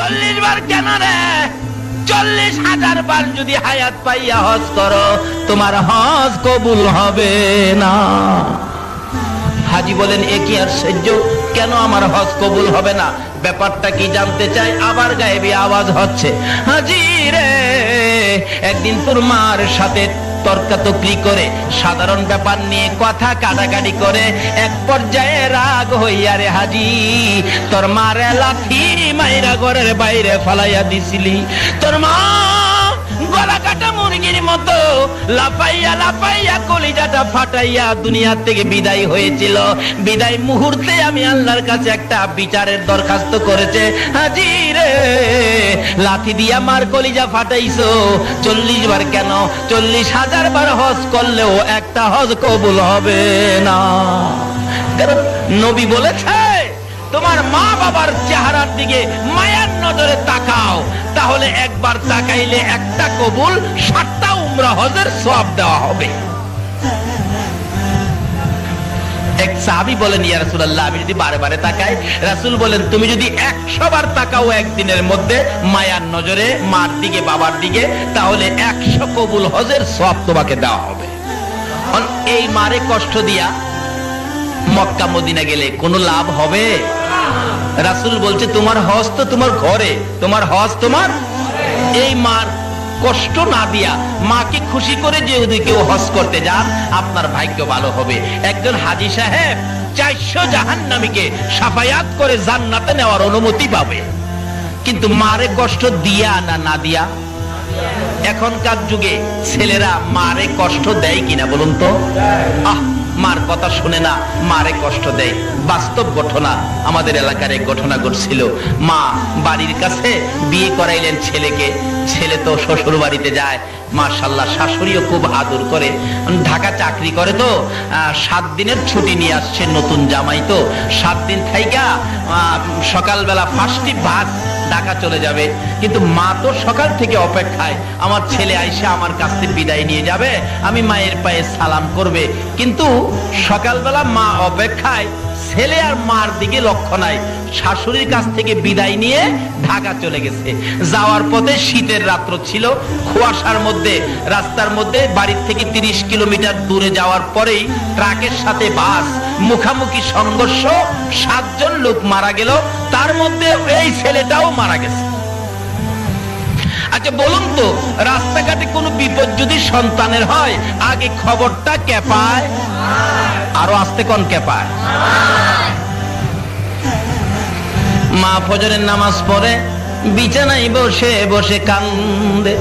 চল্লিশ বার কেন রে চল্লিশ হাজার বার যদি হায়াত পাইয়া হজ করো, তোমার হজ কবুল হবে না। হাজি বলেন, এ কি আর সহ্য? কেন আমার হজ কবুল হবে না? ব্যাপারটা কি জানতে চাই? আবার গায়েবী আওয়াজ হচ্ছে, হাজি রে, একদিন তোর মার সাথে তর্কাতর্কি করে? সাধারণ ব্যাপার নিয়ে কথা কাটাকাটি করে। এক পর্যায়ে রাগ হইয়া রে হাজি, তোর মারে লাথি মাইরা ঘরের বাইরে ফালাইয়া দিছিলি। তোর মা গলা কাটা মুরগির মতো লাফাইয়া লাফাইয়া কলিজাটা ফাটাইয়া দুনিয়া থেকে বিদায় হয়েছিল। বিদায় মুহূর্তে আমি আল্লাহর কাছে একটা বিচারের দরখাস্ত করেছে। হাজি রে, লাথি দিয়া মার কলিজা ফাটাইছো। চল্লিশ বার কেন? চল্লিশ হাজার বার হজ করলেও একটা হজ কবুল হবে না। নবী বলেছে, তোমার মা বাবার চেহারার দিকে মায়ার নজরে তাকাও, তাহলে একবার তাকাইলে একটা কবুল, সাতটা উমরা হজের সব দেওয়া হবে। সাহাবি বলেন, ইয়া আমি যদি বারে বারে তাকাই বলেন, তুমি যদি একশো বার তাকাও একদিনের মধ্যে, মায়ার নজরে, মার দিকে, বাবার দিকে, তাহলে একশো কবুল হজের সব তোমাকে দেওয়া হবে। এই মারে কষ্ট দিয়া মক্কা, মদিনা গেলে কোনো লাভ হবে? রাসূল বলছে, তোমার হজ তো তোমার ঘরে, তোমার হজ তোমার এই মার কষ্ট না দিয়া মাকে খুশি করে যে যদি কেউ হজ করতে যান, আপনার ভাগ্য ভালো হবে। একজন হাজি সাহেব চারশো জাহান নামীকে সাফায়াত করে জান্নাতে নেওয়ার অনুমতি পাবে। কিন্তু মারে কষ্ট দিয়া না না দিয়া? এখনকার যুগে ছেলেরা মারে কষ্ট দেয় কিনা বলুন তো? আহ! মার কথা শুনে না, মারে কষ্ট দেয়। বাস্তব ঘটনা আমাদের এলাকার এক ঘটনা ঘটছিল। মা বাড়ির কাছে বিয়ে করাইলেন ছেলেকে। ছেলে তো শ্বশুর বাড়িতে যায়। মাশাল্লাহ, শাশুড়িও খুব আদর করে। ঢাকা চাকরি করে তো সাত দিনের ছুটি নিয়ে আসছে নতুন জামাই তো। সাত দিন থাইকা সকালবেলা ফার্স্টই ভাত ঢাকা চলে যাবে। কিন্তু মা তো সকাল থেকে অপেক্ষায়। আমার ছেলে আইসা আমার কাছ বিদায় নিয়ে যাবে, আমি মায়ের পায়ে সালাম করবে। কিন্তু সকালবেলা মা অপেক্ষায় ছেলে আর মার দিকে লক্ষ্য নাই। শাশুড়ির কাছ থেকে বিদায় নিয়ে ঢাকা চলে গেছে। যাওয়ার পথে শীতের রাত্র ছিল। কুয়াশার মধ্যে, রাস্তার মধ্যে বাড়ির থেকে তিরিশ কিলোমিটার দূরে যাওয়ার পরেই ট্রাকের সাথে বাস, মুখামুখি সংঘর্ষ, সাতজন লোক মারা গেল। তার মধ্যে এই ছেলেটাও মারা গেছে। আচ্ছা বলুন তো, রাস্তাঘাটে কোনো বিপদ যদি সন্তানের হয়, আগে খবরটা কে পায়? আরও আসতে কোন কে পায়? মা ফজরের নামাজ পড়ে, বিছানায় বসে বসে কান্দে।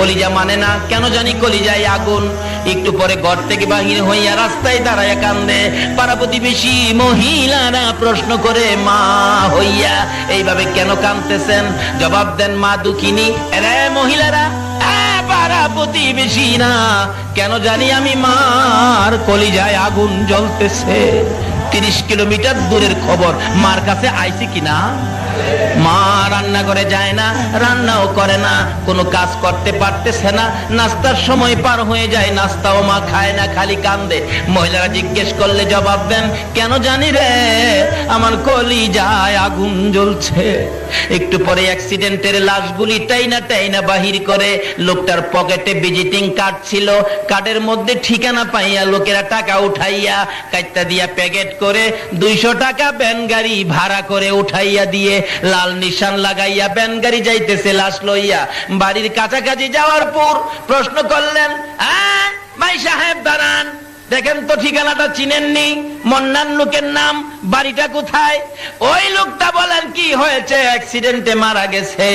কলিজা মানে না? কেন জানি কলিজায় আগুন। একটু পরে ঘর থেকে বাহির হইয়া রাস্তায় দাঁড়ায় কান্দে। পাড়া প্রতিবেশী মহিলারা প্রশ্ন করে, মা হইয়া এইভাবে কেন কান্দতেছেন জবাব দেন মা দুঃখিনী, এরে মহিলারা না। কেন জানি আমি মার কলিজায় আগুন জ্বলতেছে। তিরিশ কিলোমিটার দূরের খবর। মার কাছে আইছে কিনা? মা রান্না করে যায় না, রান্নাও করে না, কোনো কাজ করতে পারতেছে না, নাস্তার সময় পার হয়ে যায়, নাস্তাও মা খায় না, খালি কান্দে। মহিলারা জিজ্ঞেস করলে জবাব দেন, কেন জানি রে, আমার কলি যায় আগুন জ্বলছে। একটু পরে অ্যাক্সিডেন্টের লাশগুলি টাইনা টাইনা বাহির করে লোকটার পকেটে ভিজিটিং কার্ড ছিল। কার্ডের মধ্যে ঠিকানা পাইয়া লোকেরা টাকা উঠাইয়া কাইটা দিয়া প্যাকেট করে দুইশো টাকা ব্যান গাড়ি ভাড়া করে উঠাইয়া দিয়ে লাল নিশান লাগাইয়া ব্যান গাড়ি যাইতেছে, লাশ লইয়া। বাড়ির কাছাকাছি যাওয়ার পর প্রশ্ন করলেন ভাই সাহেব, দাঁড়ান। দেখেন তো ঠিকানাটা চিনেননি। মন্নান লোকের নাম, বাড়িটা কোথায়? ওই লোকটা বলেন, কি হয়েছে? অ্যাক্সিডেন্টে মারা গেছে।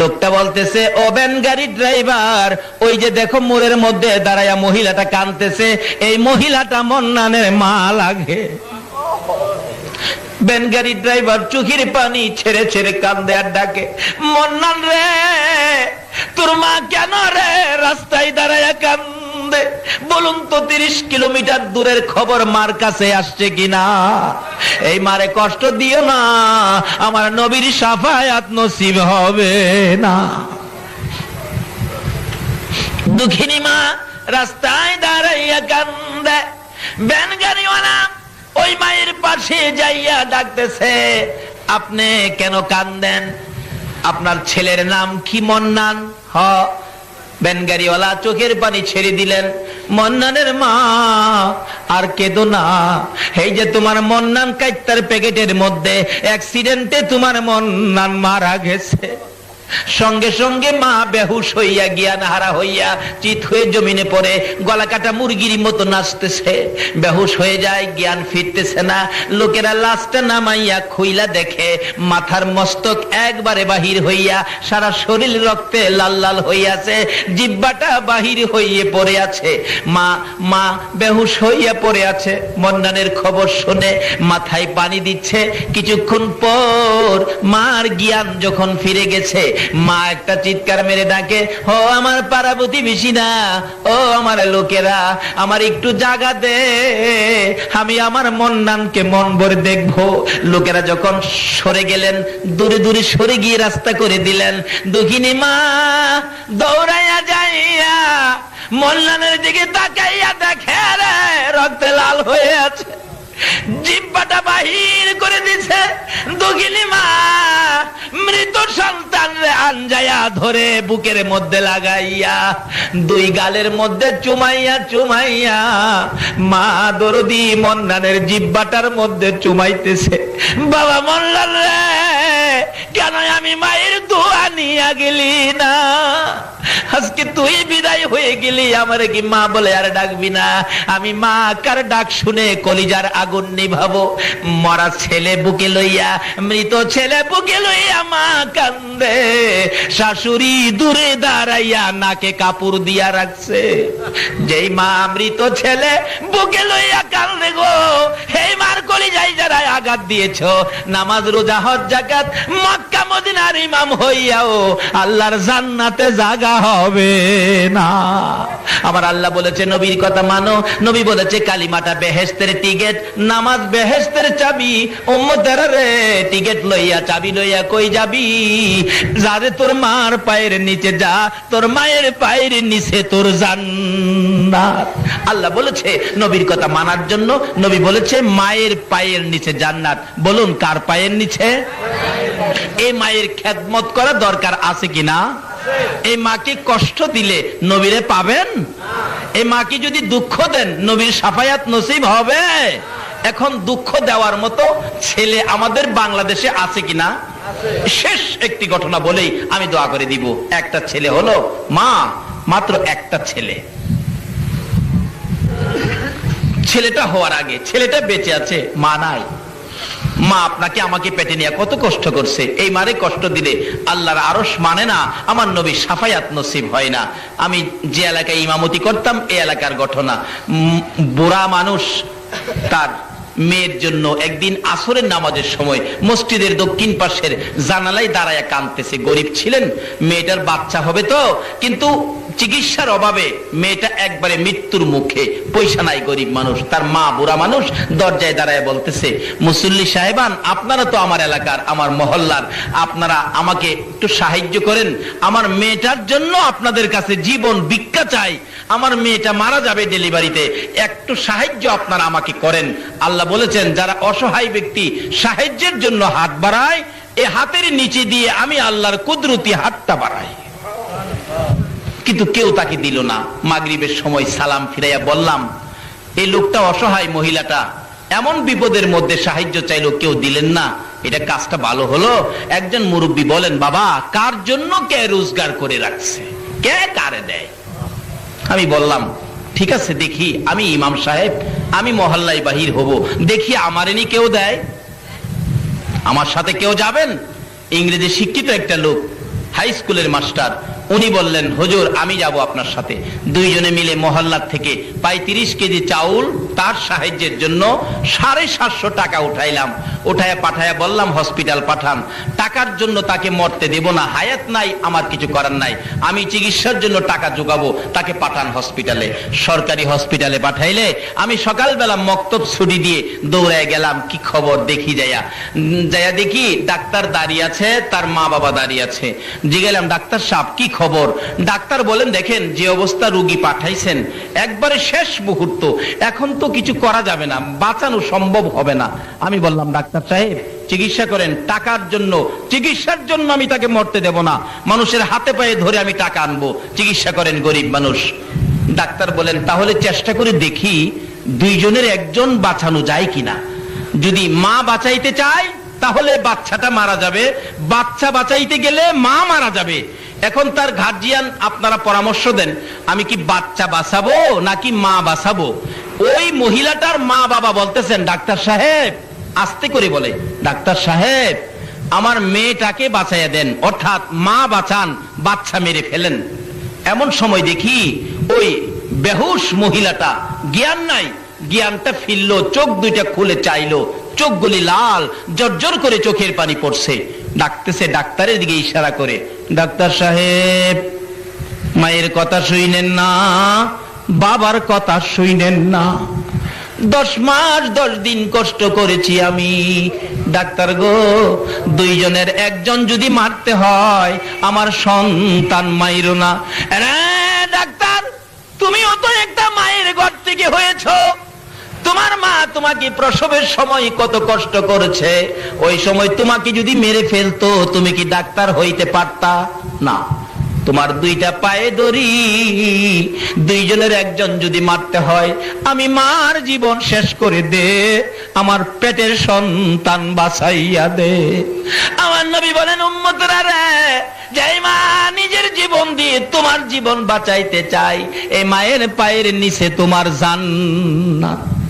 লোকটা বলতেছে, ও ভ্যান গাড়ি ড্রাইভার। ওই যে দেখো মোড়ের মধ্যে দাঁড়ায়া মহিলাটা কানতেছে এই মহিলাটা মন্নানের মা লাগে। বেনগাড়ি ড্রাইভার চোখের পানি ছেড়ে ছেড়ে কান্দে আর ডাকে মন্নান রে, তোর মা কেন রে রাস্তায় দাঁড়ায় কান্দে? বলুন তো তিরিশ কিলোমিটার দূরের খবর মার কাছে আসছে কিনা? এই মারে কষ্ট দিও না, আমার নবীর সাফায়াত নসিব হবে না। দুঃখিনী মা, রাস্তায় দাঁড়াইয়া কান্দে ব্যান গাড়িওয়ালা ওই মায়ের পাশে যাইয়া ডাকতেছে, আপনি কেন কান্দেন? আপনার ছেলের নাম কি মন্নান? হ, ব্যানগাড়িওয়ালা চোখের পানি ছেড়ে দিলেন, মন্নানের মা, আর কেদো না। এই যে তোমার মন্নান কাইত্তার প্যাকেটের মধ্যে অ্যাক্সিডেন্টে তোমার মন্নান মারা গেছে। সঙ্গে সঙ্গে মা বেহুশ হইয়া জ্ঞান হারা হইয়া চিত হয়ে জমিনে পড়ে। গলা কাটা মুরগির মতো নাচতেছে। বেহুশ হয়ে যায়, জ্ঞান ফিরতেছে না। লোকেরা লাশটা নামাইয়া খুইলা দেখে। মাথার মস্তক একবারে বাহির হইয়া সারা শরীর রক্তে লাল লাল হইয়াছে। জিব্বাটা বাহির হইয়ে পড়ে আছে। মা মা বেহুশ হইয়া পড়ে আছে। মন্নানের খবর শুনে মাথায় পানি দিচ্ছে। কিছুক্ষণ পর মার জ্ঞান যখন ফিরে গেছে মা একটা চিৎকার মেরে ডাকে, ও আমার পাড়া প্রতিবেশী না ও আমার লোকেরা, আমার একটু জায়গা দে, আমি আমার মন্নানকে মন ভরে দেখব। লোকেরা যখন সরে গেলেন, দূরে দূরে সরে গিয়ে রাস্তা করে দিলেন, দুঃখিনী মা, দৌড়াইয়া যাইয়া মল্লানের দিকে তাকাইয়া দেখে রে, রক্তে লাল হয়ে আছে। জিব্বাটা বাহির করে দিছে দুঃখিনী মা। মৃত সন্তান রে আনজায়া ধরে বুকের মধ্যে লাগাইয়া, দুই গালের মধ্যে চুমাইয়া চুমাইয়া মা দরদি মন্নানের জিব্বাটার মধ্যে চুমাইতেছে। বাবা মল্লান রে, কেন আমি মায়ের দোয়া নিয়ে গেলি না? আজকে তুই বিদায় হয়ে গেলি, আমার কি মা বলে আর ডাকবি না? আমি মা কার ডাক শুনে কলিজার আগুন নিভাবো? মরা ছেলে বুকে লইয়া, মৃত ছেলে বুকে লইয়া মা কান্দে। শাশুড়ি দূরে দাঁড়াইয়া নাকে কাপড় দিয়া রাখছে। যেই মা মৃত ছেলে বুকে লইয়া কান্দে গো এই মার কলিজায় যারা আঘাত দিয়েছ, নামাজ, রোজা, হজ, জাকাত, মক্কা, মদিনার ইমাম হইয়াও, আল্লাহর জান্নাতে জাগা হবে না। আমার আল্লাহ বলেছে, নবীর কথা মানো। নবী বলেছে, কালিমাটা বেহেস্তের টিকেট, নামাজ বেহেস্তের চাবি। টিকেট লইয়া চাবি লইয়া কই যাবি? যারে তোর মার পায়ের নিচে যা, তোর মায়ের পায়ের নিচে তোর জান্নাত। আল্লাহ বলেছে, নবীর কথা মানার জন্য নবী বলেছে, মায়ের পায়ের নিচে জান্নাত। বলুন, কার পায়ের নিচে? এই মায়ের খেদমত করা দরকার আছে কিনা? এই মাকে কষ্ট দিলে নবীরে পাবেন? এই মাকে যদি দুঃখ দেন, নবীর সাফায়াত নসিব হবে? এখন দুঃখ দেওয়ার মতো ছেলে আমাদের বাংলাদেশে আছে কিনা? শেষ একটি ঘটনা বলেই আমি দোয়া করে দিব। একটা ছেলে হলো মা, মাত্র একটা ছেলে। ছেলেটা হওয়ার আগে, ছেলেটা বেঁচে আছে, মা নাই। মা আপনাকে আমাকে পেটে নিয়ে কত কষ্ট করছে। এই মারে কষ্ট দিলে আল্লাহর আরস মানে না, আমার নবী সাফায়াত নসিব হয় না। আমি যে এলাকায় ইমামতি করতাম এই এলাকার ঘটনা। বুড়া মানুষ তার মেয়ের জন্য একদিন আসরের নামাজের সময় মসজিদের দক্ষিণ পাশের জানালায় দাঁড়ায় কাঁদতেছে। গরিব ছিলেন, মেয়েটার বাচ্চা হবে তো, কিন্তু চিকিৎসার অভাবে মেয়েটা একবারে মৃত্যুর মুখে। পয়সা নাই গরিব মানুষ, তার মা বুড়া মানুষ দরজায় দাঁড়ায় বলতেছে, মুসল্লি সাহেবান, আপনারা তো আমার এলাকার, আমার মহল্লার, আপনারা আমাকে একটু সাহায্য করেন। আমার মেয়েটার জন্য আপনাদের কাছে জীবন ভিক্ষা চাই। আমার মেয়েটা মারা যাবে ডেলিভারিতে, একটু সাহায্য আপনারা আমাকে করেন। আল্লাহ বলেছেন, যারা অসহায় ব্যক্তি, সাহায্যের জন্য হাত বাড়ায়, এ হাতের নিচে দিয়ে আমি আল্লাহর কুদরতি হাতটা বাড়াই। কিন্তু কেউ তাকে দিল না। মাগরিবের সময় সালাম ফিরাইয়া বললাম এই লোকটা অসহায় মহিলাটা, এমন বিপদের মধ্যে সাহায্য চাইলো কেউ দিলেন না। এটা কাজটা ভালো হলো। একজন মুরব্বী বলেন, বাবা, কার জন্য কে রোজগার করে রাখছে? কে কারে দেয়? আমি বললাম, ঠিক আছে, দেখি, আমি ইমাম সাহেব, আমি মহল্লায় বাহির হব। দেখি আমারেনি কেউ দেয়? আমার সাথে কেউ যাবেন? ইংরেজি শিক্ষিত একটা লোক, হাই স্কুলের মাস্টার উনি বললেন হুজুর আমি যাব আপনার সাথে। দুইজনে মিলে মহল্লার থেকে প্রায় তিরিশ কেজি চাউল তার সাহায্যের জন্য সাড়ে সাতশো টাকা উঠাইলাম। উঠায় পাঠায় বললাম হসপিটাল পাঠান। টাকার জন্য তাকে মরতে দেব না। হায়াত নাই আমার কিছু করার নাই। আমি চিকিৎসার জন্য টাকা যোগাবো তাকে পাঠান হসপিটালে। সরকারি হসপিটালে পাঠাইলে আমি সকালবেলা মক্তব ছুটি দিয়ে দৌড়ায় গেলাম। কি খবর? দেখি যাইয়া। উম, যাইয়া দেখি ডাক্তার দাঁড়িয়ে আছে তার মা বাবা দাঁড়িয়ে আছে। জিগেলাম ডাক্তার সাহেব কি খবর? খবর। ডাক্তার বলেন, দেখেন, যে অবস্থা রুগী পাঠাইছেন, একবারে শেষ মুহূর্ত। এখন তো কিছু করা যাবে না, বাঁচানো সম্ভব হবে না। আমি বললাম, ডাক্তার সাহেব, চিকিৎসা করেন, টাকার জন্য, চিকিৎসার জন্য আমি তাকে মরতে দেব না। মানুষের হাতে পায়ে ধরে আমি টাকা আনব। চিকিৎসা করেন গরিব মানুষ। ডাক্তার বলেন, তাহলে চেষ্টা করে দেখি, দুইজনের একজন বাঁচানো যায় কিনা। যদি মা বাঁচাইতে চায়, তাহলে বাচ্চাটা মারা যাবে। বাচ্চা বাঁচাইতে গেলে মা মারা যাবে। এখন তার গার্জিয়ান আপনারা পরামর্শ দেন, আমি কি বাচ্চা বাঁচাবো নাকি মা বাঁচাবো? ওই মহিলাটার মা বাবা বলতেছেন, ডাক্তার সাহেব, আস্তে করে বলে, ডাক্তার সাহেব, আমার মেয়েটাকে বাঁচাইয়া দেন, অর্থাৎ মা বাঁচান, বাচ্চা মেরে ফেলেন। এমন সময় দেখি ওই বেহুশ মহিলাটা, জ্ঞান নাই, জ্ঞানটা ফিরলো, চোখ দুইটা খুলে চাইলো, চোখগুলি লাল জর্জর করে চোখের পানি পড়ছে। ডাকতেছে, ডাক্তারের দিকে ইশারা করে। ডাক্তার সাহেব, মায়ের কথা শুইনেন না, বাবার কথা শুইনেন না। দশ মাস, দশ দিন কষ্ট করেছি আমি। ডাক্তার গো, দুইজনের একজন যদি মারতে হয়, আমার সন্তান মাইরো না। ডাক্তার, তুমিও তো একটা মায়ের ঘর থেকে হয়েছো। তোমাকে প্রসবের সময় কত কষ্ট করেছে? ওই সময় তোমাকে যদি মেরে ফেলতো, তুমি কি ডাক্তার হইতে পারতা? না। তোমার দুইটা পায়ে দড়ি, দুইজনের একজন যদি মারতে হয়, আমি মার জীবন শেষ করে দে, আমার পেটের সন্তান বাঁচাইয়া দে। আমার নবী বলেন, উম্মতরা রে, যাই মা নিজের জীবন দিয়ে তোমার জীবন বাঁচাইতে চাই এই মায়ের পায়ের নিচে তোমার জান্নাত।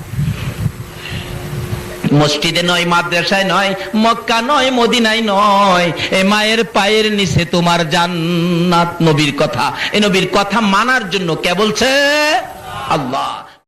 মসজিদে নয়, মাদ্রাসায় নয়, মক্কা নয় মদিনাই নয়। এ মায়ের পায়ের নিচে তোমার জান্নাত, নবীর কথা। এ নবীর কথা মানার জন্য কে বলছে? আল্লাহ।